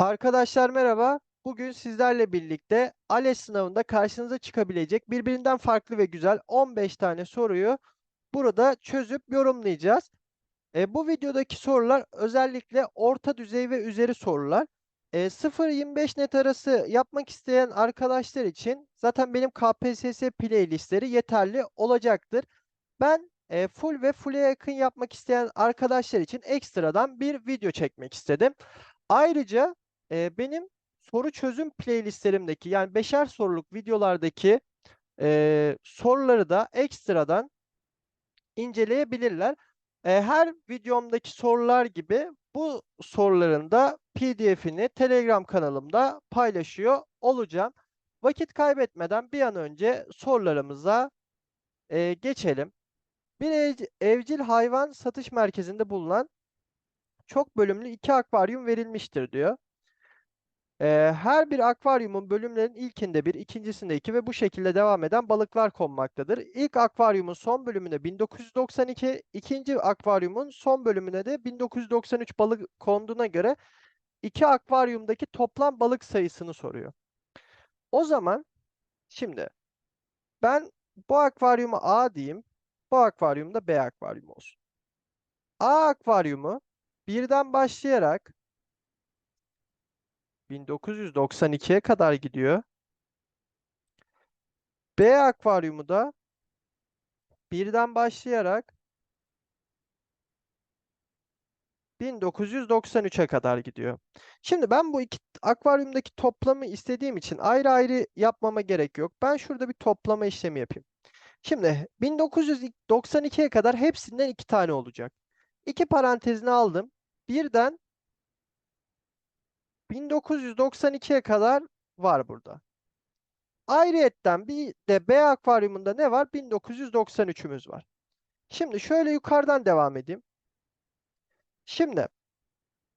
Arkadaşlar merhaba. Bugün sizlerle birlikte ALES sınavında karşınıza çıkabilecek birbirinden farklı ve güzel 15 tane soruyu burada çözüp yorumlayacağız. E, bu videodaki sorular özellikle orta düzey ve üzeri sorular. E, 0-25 net arası yapmak isteyen arkadaşlar için zaten benim KPSS playlistleri yeterli olacaktır. Ben e, full ve full'e yakın yapmak isteyen arkadaşlar için ekstradan bir video çekmek istedim. Ayrıca e, benim soru çözüm playlistlerimdeki yani beşer soruluk videolardaki e, soruları da ekstradan inceleyebilirler. E, her videomdaki sorular gibi bu soruların da PDF'ini Telegram kanalımda paylaşıyor olacağım. Vakit kaybetmeden bir an önce sorularımıza e, geçelim. Bir ev- evcil hayvan satış merkezinde bulunan çok bölümlü iki akvaryum verilmiştir diyor. Her bir akvaryumun bölümlerin ilkinde bir, ikincisinde iki ve bu şekilde devam eden balıklar konmaktadır. İlk akvaryumun son bölümüne 1992, ikinci akvaryumun son bölümüne de 1993 balık konduğuna göre iki akvaryumdaki toplam balık sayısını soruyor. O zaman şimdi ben bu akvaryuma A diyeyim, bu akvaryumda B akvaryumu olsun. A akvaryumu birden başlayarak 1992'ye kadar gidiyor. B akvaryumu da birden başlayarak 1993'e kadar gidiyor. Şimdi ben bu iki akvaryumdaki toplamı istediğim için ayrı ayrı yapmama gerek yok. Ben şurada bir toplama işlemi yapayım. Şimdi 1992'ye kadar hepsinden iki tane olacak. İki parantezini aldım. Birden 1992'ye kadar var burada. Ayrıyetten bir de B akvaryumunda ne var? 1993'ümüz var. Şimdi şöyle yukarıdan devam edeyim. Şimdi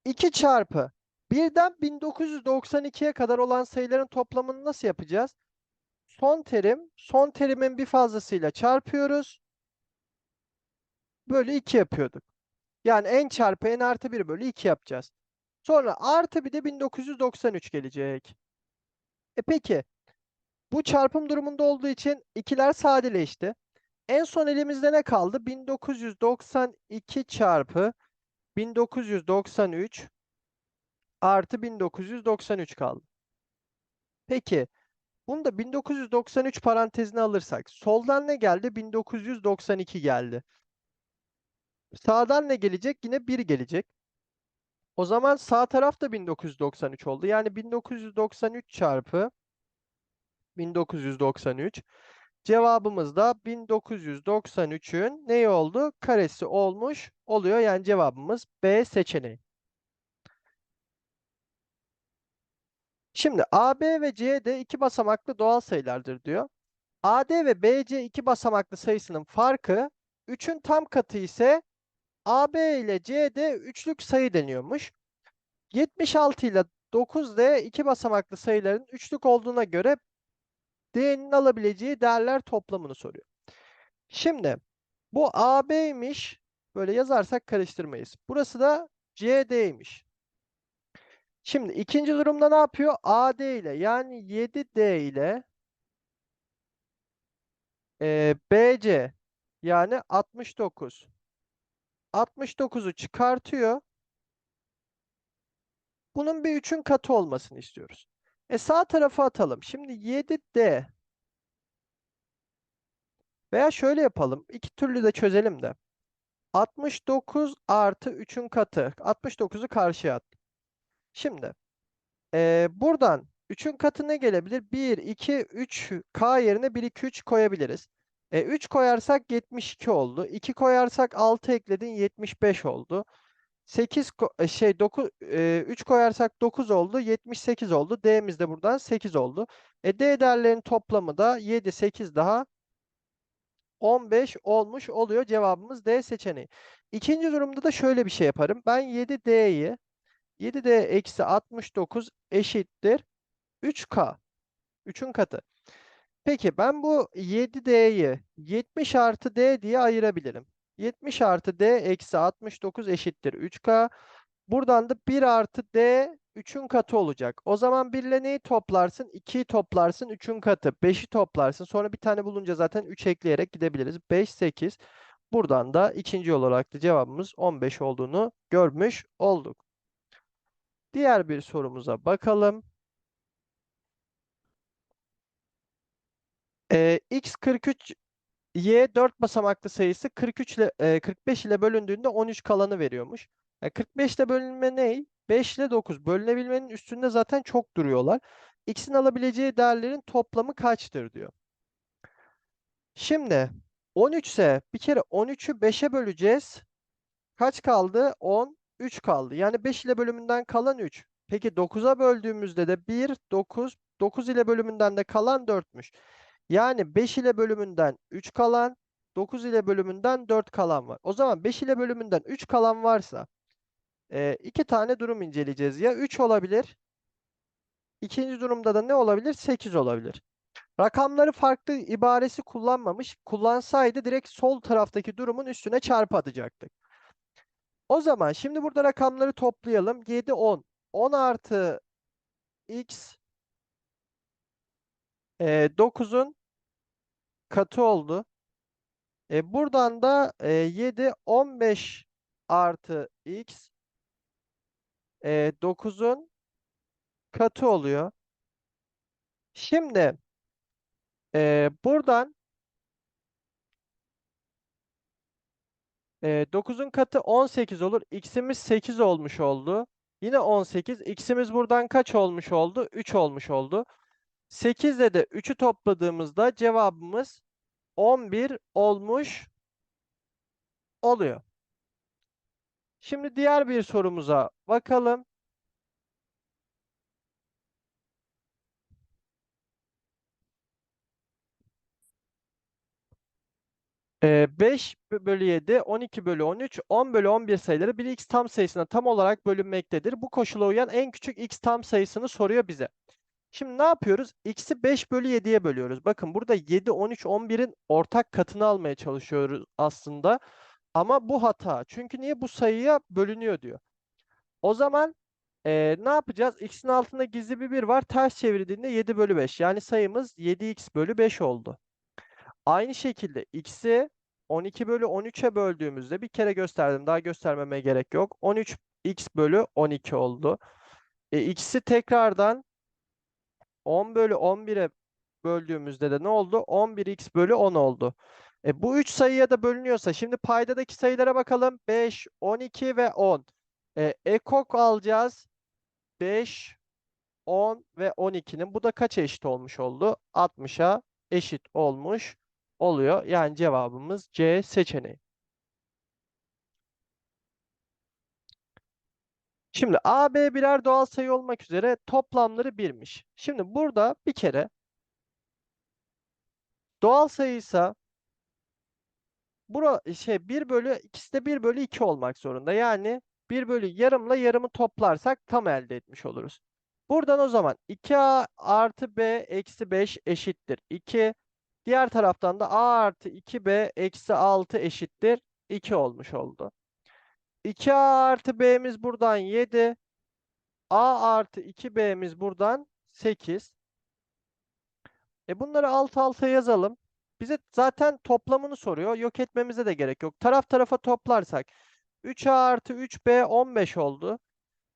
2 çarpı birden 1992'ye kadar olan sayıların toplamını nasıl yapacağız? Son terim, son terimin bir fazlasıyla çarpıyoruz. Bölü 2 yapıyorduk. Yani n çarpı n artı 1 bölü 2 yapacağız. Sonra artı bir de 1993 gelecek. E peki bu çarpım durumunda olduğu için ikiler sadeleşti. En son elimizde ne kaldı? 1992 çarpı 1993 artı 1993 kaldı. Peki bunu da 1993 parantezine alırsak soldan ne geldi? 1992 geldi. Sağdan ne gelecek? Yine 1 gelecek. O zaman sağ taraf da 1993 oldu. Yani 1993 çarpı 1993. Cevabımız da 1993'ün neyi oldu? Karesi olmuş oluyor. Yani cevabımız B seçeneği. Şimdi AB ve CD iki basamaklı doğal sayılardır diyor. AD ve BC iki basamaklı sayısının farkı 3'ün tam katı ise AB ile CD üçlük sayı deniyormuş. 76 ile 9D iki basamaklı sayıların üçlük olduğuna göre D'nin alabileceği değerler toplamını soruyor. Şimdi bu AB'ymiş. Böyle yazarsak karıştırmayız. Burası da CD'ymiş. Şimdi ikinci durumda ne yapıyor? AD ile yani 7D ile e, BC yani 69. 69'u çıkartıyor. Bunun bir 3'ün katı olmasını istiyoruz. E sağ tarafa atalım. Şimdi 7D veya şöyle yapalım. İki türlü de çözelim de. 69 artı 3'ün katı. 69'u karşıya at. Şimdi e, buradan 3'ün katı ne gelebilir? 1, 2, 3 K yerine 1, 2, 3 koyabiliriz. E, 3 koyarsak 72 oldu. 2 koyarsak 6 ekledin 75 oldu. 8 ko- e, şey 9 e, 3 koyarsak 9 oldu. 78 oldu. D'miz de buradan 8 oldu. E, D değerlerinin toplamı da 7, 8 daha 15 olmuş oluyor. Cevabımız D seçeneği. İkinci durumda da şöyle bir şey yaparım. Ben 7D'yi 7D eksi 69 eşittir 3K. 3'ün katı. Peki ben bu 7D'yi 70 artı D diye ayırabilirim. 70 artı D eksi 69 eşittir 3K. Buradan da 1 artı D 3'ün katı olacak. O zaman 1 ile neyi toplarsın? 2'yi toplarsın 3'ün katı. 5'i toplarsın. Sonra bir tane bulunca zaten 3 ekleyerek gidebiliriz. 5, 8. Buradan da ikinci olarak da cevabımız 15 olduğunu görmüş olduk. Diğer bir sorumuza bakalım. Ee, x 43 y 4 basamaklı sayısı 43 ile e, 45 ile bölündüğünde 13 kalanı veriyormuş. E, 45 ile bölünme ne? 5 ile 9. Bölünebilmenin üstünde zaten çok duruyorlar. X'in alabileceği değerlerin toplamı kaçtır diyor. Şimdi 13 ise bir kere 13'ü 5'e böleceğiz. Kaç kaldı? 10, 3 kaldı. Yani 5 ile bölümünden kalan 3. Peki 9'a böldüğümüzde de 1, 9, 9 ile bölümünden de kalan 4'müş. Yani 5 ile bölümünden 3 kalan, 9 ile bölümünden 4 kalan var. O zaman 5 ile bölümünden 3 kalan varsa e, iki tane durum inceleyeceğiz. Ya 3 olabilir. İkinci durumda da ne olabilir? 8 olabilir. Rakamları farklı ibaresi kullanmamış. Kullansaydı direkt sol taraftaki durumun üstüne çarpı atacaktık. O zaman şimdi burada rakamları toplayalım. 7, 10. 10 artı x e, 9'un katı oldu. E, buradan da e, 7, 15 artı x e, 9'un katı oluyor. Şimdi e, buradan e, 9'un katı 18 olur. X'imiz 8 olmuş oldu. Yine 18. X'imiz buradan kaç olmuş oldu? 3 olmuş oldu. 8 ile de 3'ü topladığımızda cevabımız 11 olmuş oluyor. Şimdi diğer bir sorumuza bakalım. Ee, 5 bölü 7, 12 bölü 13, 10 bölü 11 sayıları bir x tam sayısına tam olarak bölünmektedir. Bu koşula uyan en küçük x tam sayısını soruyor bize. Şimdi ne yapıyoruz? X'i 5 bölü 7'ye bölüyoruz. Bakın burada 7, 13, 11'in ortak katını almaya çalışıyoruz aslında. Ama bu hata. Çünkü niye bu sayıya bölünüyor diyor. O zaman e, ne yapacağız? X'in altında gizli bir 1 var. Ters çevirdiğinde 7 bölü 5. Yani sayımız 7x bölü 5 oldu. Aynı şekilde x'i 12 bölü 13'e böldüğümüzde bir kere gösterdim. Daha göstermeme gerek yok. 13x bölü 12 oldu. E, x'i tekrardan 10 bölü 11'e böldüğümüzde de ne oldu? 11x bölü 10 oldu. E, bu 3 sayıya da bölünüyorsa şimdi paydadaki sayılara bakalım. 5, 12 ve 10. E, ekok alacağız. 5, 10 ve 12'nin. Bu da kaç eşit olmuş oldu? 60'a eşit olmuş oluyor. Yani cevabımız C seçeneği. Şimdi A, B birer doğal sayı olmak üzere toplamları 1'miş. Şimdi burada bir kere doğal sayıysa bura şey 1 bölü ikisi de 1 bölü 2 olmak zorunda. Yani 1 bölü yarımla yarımı toplarsak tam elde etmiş oluruz. Buradan o zaman 2A artı B eksi 5 eşittir 2. Diğer taraftan da A artı 2B eksi 6 eşittir 2 olmuş oldu. 2A artı B'miz buradan 7. A artı 2B'miz buradan 8. E bunları alt alta yazalım. Bize zaten toplamını soruyor. Yok etmemize de gerek yok. Taraf tarafa toplarsak 3A artı 3B 15 oldu.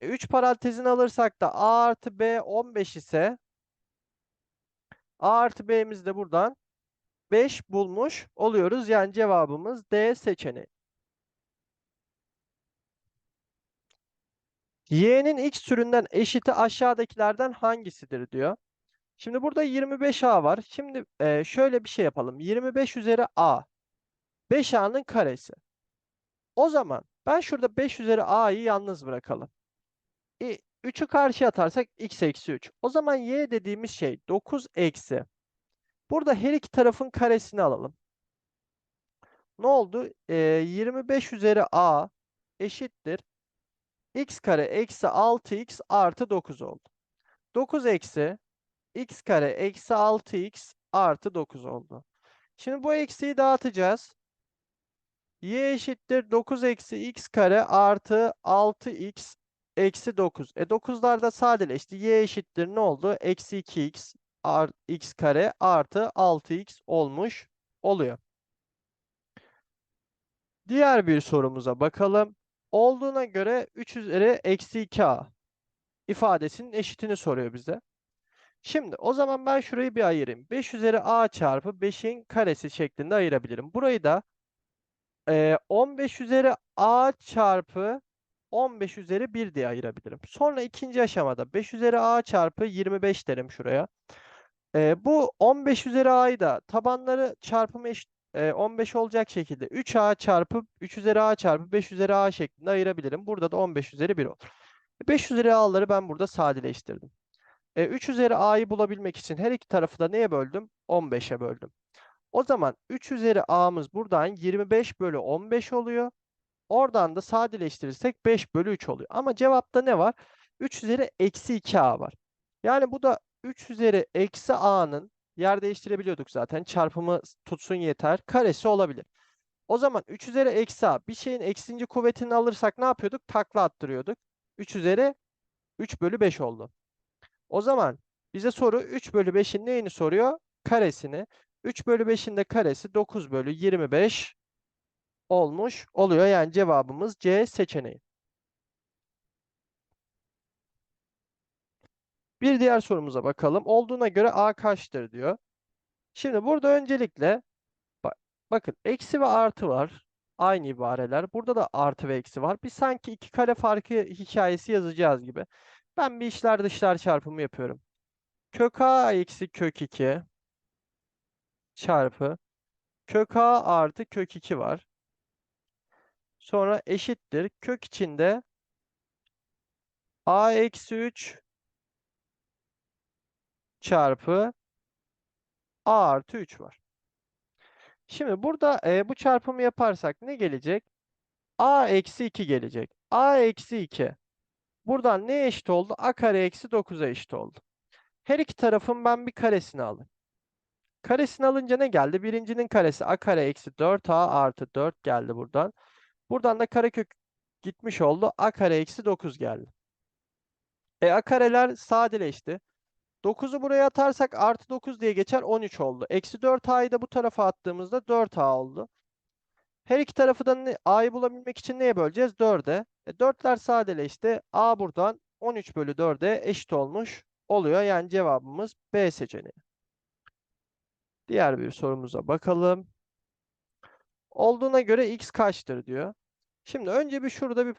E 3 parantezini alırsak da A artı B 15 ise A artı B'miz de buradan 5 bulmuş oluyoruz. Yani cevabımız D seçeneği. Y'nin x türünden eşiti aşağıdakilerden hangisidir diyor. Şimdi burada 25A var. Şimdi e, şöyle bir şey yapalım. 25 üzeri A. 5A'nın karesi. O zaman ben şurada 5 üzeri A'yı yalnız bırakalım. E, 3'ü karşıya atarsak x eksi 3. O zaman y dediğimiz şey 9 eksi. Burada her iki tarafın karesini alalım. Ne oldu? E, 25 üzeri A eşittir. X kare eksi 6x artı 9 oldu. 9 eksi x kare eksi 6x artı 9 oldu. Şimdi bu eksiyi dağıtacağız. y eşittir 9 eksi x kare artı 6x eksi 9. E 9'lar da sadeleşti. Y eşittir ne oldu? Eksi 2x art, x kare artı 6x olmuş oluyor. Diğer bir sorumuza bakalım. Olduğuna göre 3 üzeri eksi 2a ifadesinin eşitini soruyor bize. Şimdi o zaman ben şurayı bir ayırayım. 5 üzeri a çarpı 5'in karesi şeklinde ayırabilirim. Burayı da e, 15 üzeri a çarpı 15 üzeri 1 diye ayırabilirim. Sonra ikinci aşamada 5 üzeri a çarpı 25 derim şuraya. E, bu 15 üzeri a'yı da tabanları çarpımı eşit, e, 15 olacak şekilde 3a çarpı 3 üzeri a çarpı 5 üzeri a şeklinde ayırabilirim. Burada da 15 üzeri 1 olur. 5 üzeri a'ları ben burada sadeleştirdim. E, 3 üzeri a'yı bulabilmek için her iki tarafı da neye böldüm? 15'e böldüm. O zaman 3 üzeri a'mız buradan 25 bölü 15 oluyor. Oradan da sadeleştirirsek 5 bölü 3 oluyor. Ama cevapta ne var? 3 üzeri eksi 2a var. Yani bu da 3 üzeri eksi a'nın yer değiştirebiliyorduk zaten. Çarpımı tutsun yeter. Karesi olabilir. O zaman 3 üzeri eksi a bir şeyin eksinci kuvvetini alırsak ne yapıyorduk? Takla attırıyorduk. 3 üzeri 3 bölü 5 oldu. O zaman bize soru 3 bölü 5'in neyini soruyor? Karesini. 3 bölü 5'in de karesi 9 bölü 25 olmuş oluyor. Yani cevabımız C seçeneği. Bir diğer sorumuza bakalım. Olduğuna göre A kaçtır diyor. Şimdi burada öncelikle bak, bakın eksi ve artı var. Aynı ibareler. Burada da artı ve eksi var. Bir sanki iki kare farkı hikayesi yazacağız gibi. Ben bir işler dışlar çarpımı yapıyorum. Kök A eksi kök 2 çarpı kök A artı kök 2 var. Sonra eşittir. Kök içinde A eksi 3 çarpı A artı 3 var. Şimdi burada e, bu çarpımı yaparsak ne gelecek? A eksi 2 gelecek. A eksi 2. Buradan ne eşit oldu? A kare eksi 9'a eşit oldu. Her iki tarafın ben bir karesini alın. Karesini alınca ne geldi? Birincinin karesi A kare eksi 4A artı 4 geldi buradan. Buradan da karekök gitmiş oldu. A kare eksi 9 geldi. E A kareler sadeleşti. 9'u buraya atarsak artı 9 diye geçer 13 oldu. Eksi 4a'yı da bu tarafa attığımızda 4a oldu. Her iki tarafı da a'yı bulabilmek için neye böleceğiz? 4'e. E, 4'ler sadeleşti. a buradan 13 bölü 4'e eşit olmuş oluyor. Yani cevabımız B seçeneği. Diğer bir sorumuza bakalım. Olduğuna göre x kaçtır diyor. Şimdi önce bir şurada bir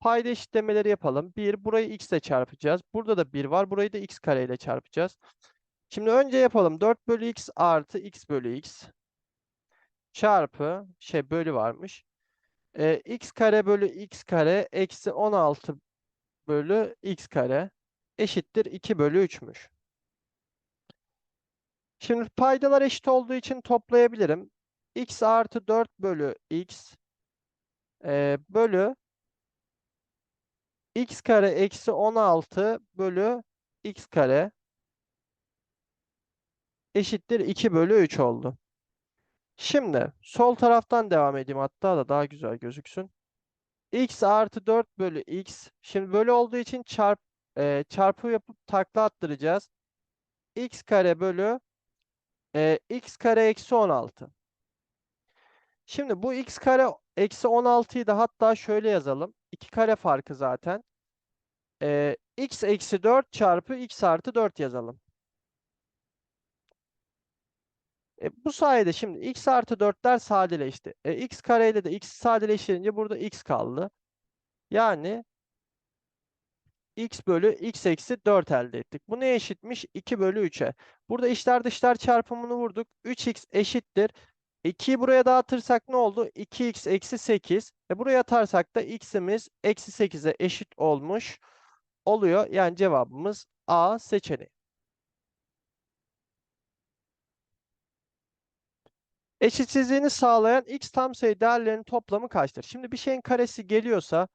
payda eşitlemeleri yapalım. 1, burayı x ile çarpacağız. Burada da 1 var. Burayı da x kare ile çarpacağız. Şimdi önce yapalım. 4 bölü x artı x bölü x çarpı şey bölü varmış. Ee, x kare bölü x kare eksi 16 bölü x kare eşittir 2 bölü 3'müş. Şimdi paydalar eşit olduğu için toplayabilirim. x artı 4 bölü x e, bölü x kare eksi 16 bölü x kare eşittir 2 bölü 3 oldu. Şimdi sol taraftan devam edeyim hatta da daha güzel gözüksün. x artı 4 bölü x. Şimdi bölü olduğu için çarp, e, çarpı yapıp takla attıracağız. x kare bölü e, x kare eksi 16. Şimdi bu x kare eksi 16'yı da hatta şöyle yazalım. 2 kare farkı zaten. Ee, x eksi 4 çarpı x artı 4 yazalım. E, bu sayede şimdi x artı 4'ler sadeleşti. E, x kareyle de x sadeleştirince burada x kaldı. Yani x bölü x eksi 4 elde ettik. Bu ne eşitmiş? 2 bölü 3'e. Burada içler dışlar çarpımını vurduk. 3x eşittir. 2'yi buraya dağıtırsak ne oldu? 2x eksi 8. E buraya atarsak da x'imiz eksi 8'e eşit olmuş oluyor. Yani cevabımız A seçeneği. Eşitsizliğini sağlayan x tam sayı değerlerinin toplamı kaçtır? Şimdi bir şeyin karesi geliyorsa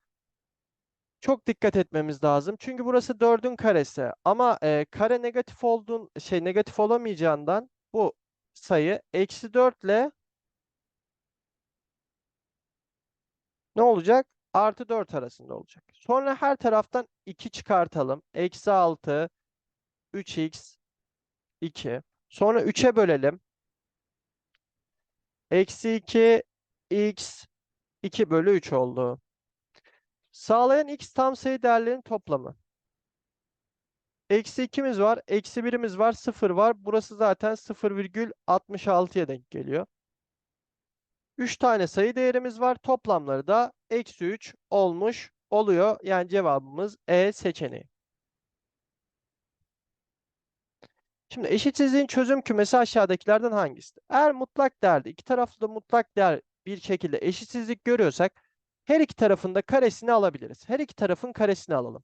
çok dikkat etmemiz lazım. Çünkü burası 4'ün karesi ama e, kare negatif olduğun şey negatif olamayacağından bu sayı eksi 4 ile ne olacak? artı 4 arasında olacak. Sonra her taraftan 2 çıkartalım. Eksi 6, 3x, 2. Sonra 3'e bölelim. Eksi 2, x, 2 bölü 3 oldu. Sağlayan x tam sayı değerlerinin toplamı. Eksi 2'miz var, eksi 1'imiz var, 0 var. Burası zaten 0,66'ya denk geliyor. 3 tane sayı değerimiz var. Toplamları da eksi 3 olmuş oluyor. Yani cevabımız E seçeneği. Şimdi eşitsizliğin çözüm kümesi aşağıdakilerden hangisidir? Eğer mutlak değerde iki taraflı da mutlak değer bir şekilde eşitsizlik görüyorsak her iki tarafın da karesini alabiliriz. Her iki tarafın karesini alalım.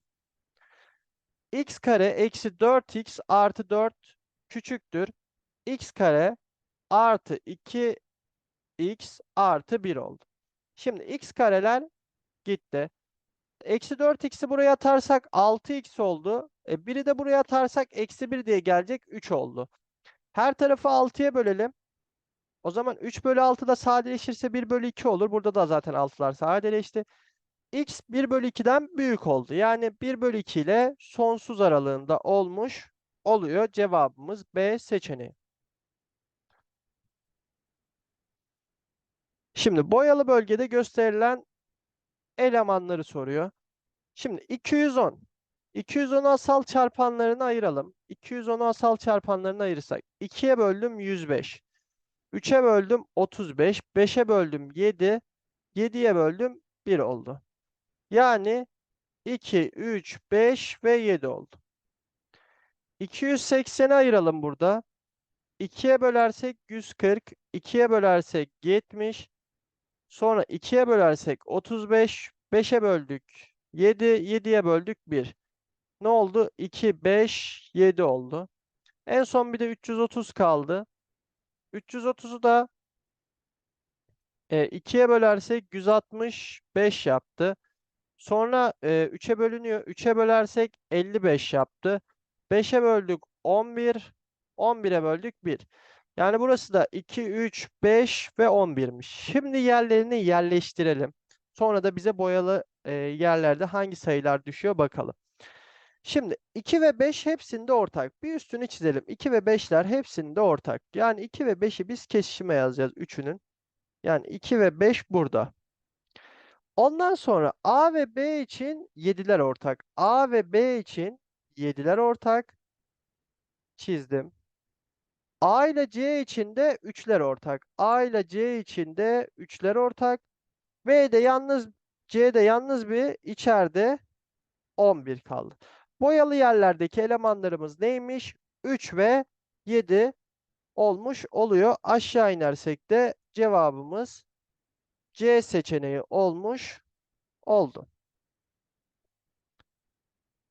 x kare eksi 4x artı 4 küçüktür. x kare artı 2x artı 1 oldu. Şimdi x kareler gitti. Eksi 4x'i buraya atarsak 6x oldu. E, biri de buraya atarsak eksi 1 diye gelecek 3 oldu. Her tarafı 6'ya bölelim. O zaman 3 bölü 6 da sadeleşirse 1 bölü 2 olur. Burada da zaten 6'lar sadeleşti. x 1 bölü 2'den büyük oldu. Yani 1 bölü 2 ile sonsuz aralığında olmuş oluyor. Cevabımız B seçeneği. Şimdi boyalı bölgede gösterilen elemanları soruyor. Şimdi 210. 210'u asal çarpanlarını ayıralım. 210'u asal çarpanlarını ayırırsak 2'ye böldüm 105. 3'e böldüm 35. 5'e böldüm 7. 7'ye böldüm 1 oldu. Yani 2, 3, 5 ve 7 oldu. 280'i ayıralım burada. 2'ye bölersek 140. 2'ye bölersek 70. Sonra 2'ye bölersek 35. 5'e böldük 7. 7'ye böldük 1. Ne oldu? 2, 5, 7 oldu. En son bir de 330 kaldı. 330'u da e, 2'ye bölersek 165 yaptı. Sonra e, 3'e bölünüyor. 3'e bölersek 55 yaptı. 5'e böldük 11. 11'e böldük 1. Yani burası da 2, 3, 5 ve 11'miş. Şimdi yerlerini yerleştirelim. Sonra da bize boyalı e, yerlerde hangi sayılar düşüyor bakalım. Şimdi 2 ve 5 hepsinde ortak. Bir üstünü çizelim. 2 ve 5'ler hepsinde ortak. Yani 2 ve 5'i biz kesişime yazacağız üçünün. Yani 2 ve 5 burada. Ondan sonra A ve B için 7'ler ortak. A ve B için 7'ler ortak. Çizdim. A ile C için de 3'ler ortak. A ile C için de 3'ler ortak. B de yalnız C de yalnız bir içeride 11 kaldı. Boyalı yerlerdeki elemanlarımız neymiş? 3 ve 7 olmuş oluyor. Aşağı inersek de cevabımız C seçeneği olmuş oldu.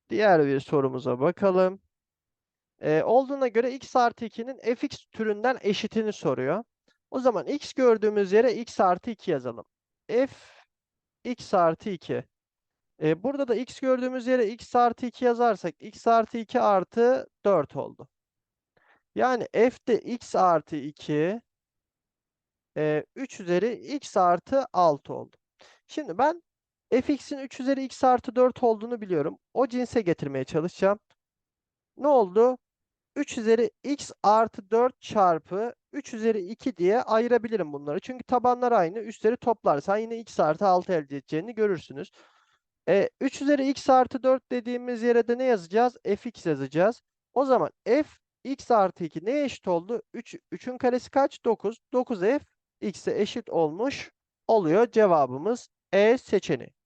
Diğer bir sorumuza bakalım. Ee, olduğuna göre x artı 2'nin fx türünden eşitini soruyor. O zaman x gördüğümüz yere x artı 2 yazalım. f x artı 2. Ee, burada da x gördüğümüz yere x artı 2 yazarsak x artı 2 artı 4 oldu. Yani f de x artı 2 e, 3 üzeri x artı 6 oldu. Şimdi ben fx'in 3 üzeri x artı 4 olduğunu biliyorum. O cinse getirmeye çalışacağım. Ne oldu? 3 üzeri x artı 4 çarpı 3 üzeri 2 diye ayırabilirim bunları. Çünkü tabanlar aynı. Üstleri toplarsan yine x artı 6 elde edeceğini görürsünüz. E, 3 üzeri x artı 4 dediğimiz yere de ne yazacağız? fx yazacağız. O zaman f x artı 2 neye eşit oldu? 3, 3'ün karesi kaç? 9. 9f x'e eşit olmuş oluyor. Cevabımız E seçeneği.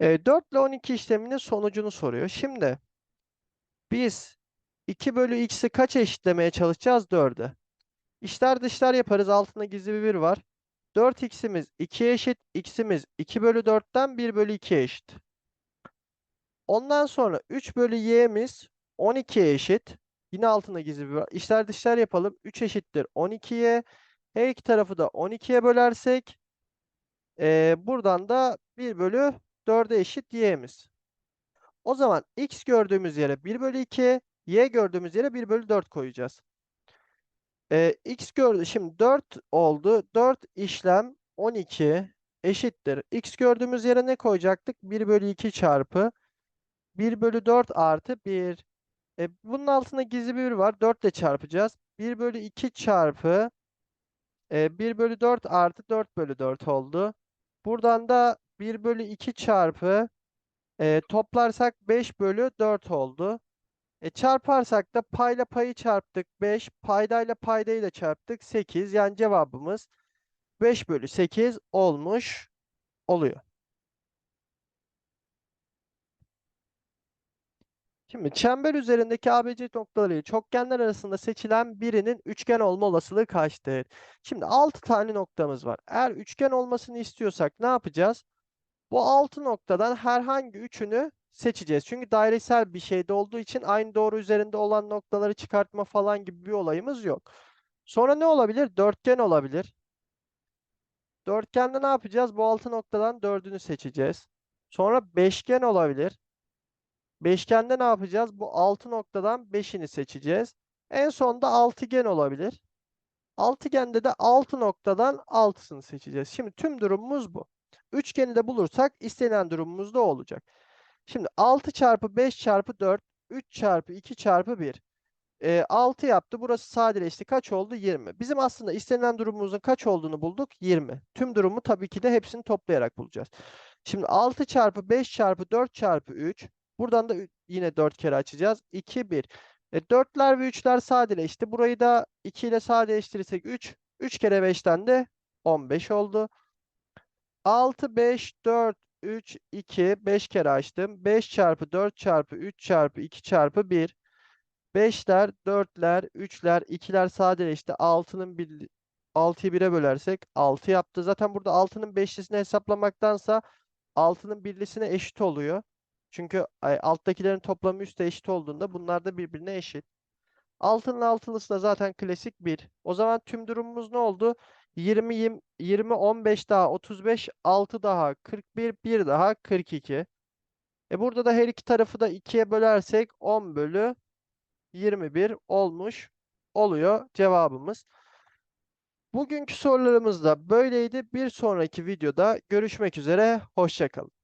E, 4 ile 12 işleminin sonucunu soruyor. Şimdi biz 2 bölü x'i kaç eşitlemeye çalışacağız? 4'e. İşler dışlar yaparız. Altında gizli bir 1 var. 4x'imiz 2'ye eşit. x'imiz 2 bölü 4'ten 1 bölü 2'ye eşit. Ondan sonra 3 bölü y'miz 12'ye eşit. Yine altında gizli bir var. İşler dışlar yapalım. 3 eşittir 12'ye. Her iki tarafı da 12'ye bölersek e, buradan da 1 bölü 4'e eşit y'miz. O zaman x gördüğümüz yere 1 bölü 2, y gördüğümüz yere 1 bölü 4 koyacağız. E, x gördü. Şimdi 4 oldu. 4 işlem 12 eşittir. X gördüğümüz yere ne koyacaktık? 1 bölü 2 çarpı 1 bölü 4 artı 1. E, bunun altında gizli bir var. 4 ile çarpacağız. 1 bölü 2 çarpı e, 1 bölü 4 artı 4 bölü 4 oldu. Buradan da 1 bölü 2 çarpı e, toplarsak 5 bölü 4 oldu. E, çarparsak da payla payı çarptık 5, paydayla paydayı da çarptık 8. Yani cevabımız 5 bölü 8 olmuş oluyor. Şimdi çember üzerindeki ABC noktaları çokgenler arasında seçilen birinin üçgen olma olasılığı kaçtır? Şimdi 6 tane noktamız var. Eğer üçgen olmasını istiyorsak ne yapacağız? Bu 6 noktadan herhangi üçünü seçeceğiz. Çünkü dairesel bir şeyde olduğu için aynı doğru üzerinde olan noktaları çıkartma falan gibi bir olayımız yok. Sonra ne olabilir? Dörtgen olabilir. Dörtgende ne yapacağız? Bu 6 noktadan 4'ünü seçeceğiz. Sonra beşgen olabilir. Beşgende ne yapacağız? Bu 6 noktadan 5'ini seçeceğiz. En sonda altıgen olabilir. Altıgende de 6 noktadan 6'sını seçeceğiz. Şimdi tüm durumumuz bu. Üçgeni de bulursak istenen durumumuz da olacak. Şimdi 6 çarpı 5 çarpı 4, 3 çarpı 2 çarpı 1. E, 6 yaptı. Burası sadeleşti. Kaç oldu? 20. Bizim aslında istenilen durumumuzun kaç olduğunu bulduk? 20. Tüm durumu tabii ki de hepsini toplayarak bulacağız. Şimdi 6 çarpı 5 çarpı 4 çarpı 3. Buradan da yine 4 kere açacağız. 2, 1. E, 4'ler ve 3'ler sadeleşti. Burayı da 2 ile sadeleştirirsek 3. 3 kere 5'ten de 15 oldu. 6, 5, 4, 3, 2. 5 kere açtım. 5 çarpı 4 çarpı 3 çarpı 2 çarpı 1. 5'ler, 4'ler, 3'ler, 2'ler sadeleşti. 6'nın bir 6'yı 1'e bölersek 6 yaptı. Zaten burada 6'nın beşlisini hesaplamaktansa 6'nın birlisine eşit oluyor. Çünkü alttakilerin toplamı üstte eşit olduğunda bunlar da birbirine eşit. Altının altılısı da zaten klasik 1. O zaman tüm durumumuz ne oldu? 20, 20, 20 15 daha 35, 6 daha 41, 1 daha 42. E burada da her iki tarafı da 2'ye bölersek 10 bölü 21 olmuş oluyor cevabımız. Bugünkü sorularımız da böyleydi. Bir sonraki videoda görüşmek üzere. Hoşça kalın.